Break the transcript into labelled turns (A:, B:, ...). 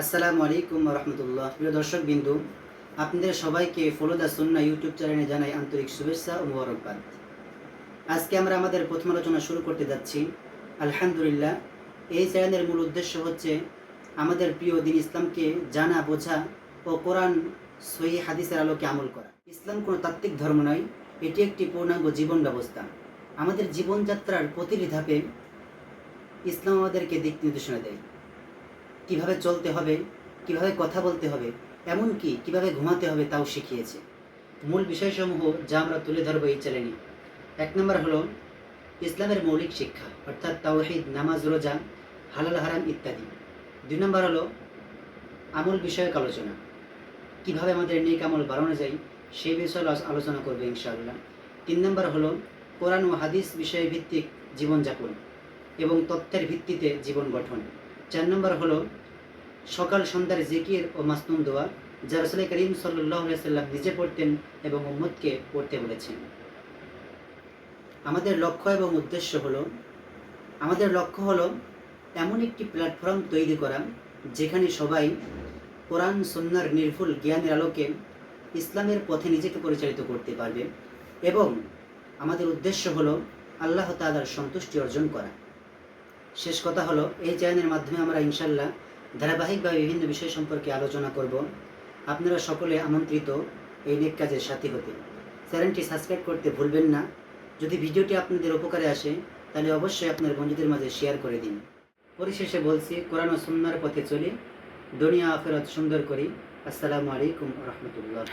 A: আসসালামু আলাইকুম রহমতুল্লাহ। প্রিয় দর্শক বিন্দু, আপনাদের সবাইকে ফলোদা সুন্না ইউটিউব চ্যানেলে জানাই আন্তরিক শুভেচ্ছা ও মুবারকবাদ। আজকে আমরা আমাদের প্রথম আলোচনা শুরু করতে যাচ্ছি। আলহামদুলিল্লাহ, এই চ্যানেলের মূল উদ্দেশ্য হচ্ছে আমাদের প্রিয় দিন ইসলামকে জানা, বোঝা ও কোরআন, সহি হাদিসের আলোকে আমল করা। ইসলাম কোনো তাত্ত্বিক ধর্ম নয়, এটি একটি পূর্ণাঙ্গ জীবন ব্যবস্থা। আমাদের জীবনযাত্রার প্রতিটি ধাপে ইসলাম আমাদেরকে দিক নির্দেশনা দেয়। কীভাবে চলতে হবে, কীভাবে কথা বলতে হবে এমনকি কীভাবে ঘুমাতে হবে তাও শিখিয়েছে। মূল বিষয়সমূহ যা আমরা তুলে ধরবো এই চ্যানেলে এক নম্বর হলো ইসলামের মৌলিক শিক্ষা, অর্থাৎ তাওহিদ, নামাজ, রোজা, হালাল, হারাম ইত্যাদি। দুই নম্বর হলো আমল বিষয়ক আলোচনা। কীভাবে আমাদের নেক আমল বাড়ানো যায় সেই বিষয়ে আলোচনা করবে ইনশাআল্লাহ। তিন নম্বর হলো কোরআন ও হাদিস বিষয় ভিত্তিক জীবনযাপন এবং তথ্যের ভিত্তিতে জীবন গঠন। চার নম্বর হলো সকাল সন্ধ্যার জিকির ও মাসনুন দোয়া, যা রসুল করিম সাল্লাম নিজে পড়তেন এবং উম্মদকে পড়তে বলেছেন। আমাদের লক্ষ্য এবং উদ্দেশ্য হলো, আমাদের লক্ষ্য হলো এমন একটি প্ল্যাটফর্ম তৈরি করা, যেখানে সবাই কোরআন সন্ন্যার নির্ভুল জ্ঞানের আলোকে ইসলামের পথে নিজেকে পরিচালিত করতে পারবে এবং আমাদের উদ্দেশ্য হলো আল্লাহ তাআলার সন্তুষ্টি অর্জন করা। শেষ কথা হলো, এই চ্যানেলের মাধ্যমে আমরা ইনশাল্লাহ ধারাবাহিকভাবে বিভিন্ন বিষয় সম্পর্কে আলোচনা করব। আপনারা সকলে আমন্ত্রিত এই নেক কাজের সাথী হতে। চ্যানেলটি সাবস্ক্রাইব করতে ভুলবেন না। যদি ভিডিওটি আপনাদের উপকারে আসে, তাহলে অবশ্যই আপনার বন্ধুদের মাঝে শেয়ার করে দিন। পরিশেষে বলছি, কোরআন ও সুন্নার পথে চলি। দুনিয়া আফেরত সুন্দর করি। আসসালামু আলাইকুম রহমতুল্লাহ।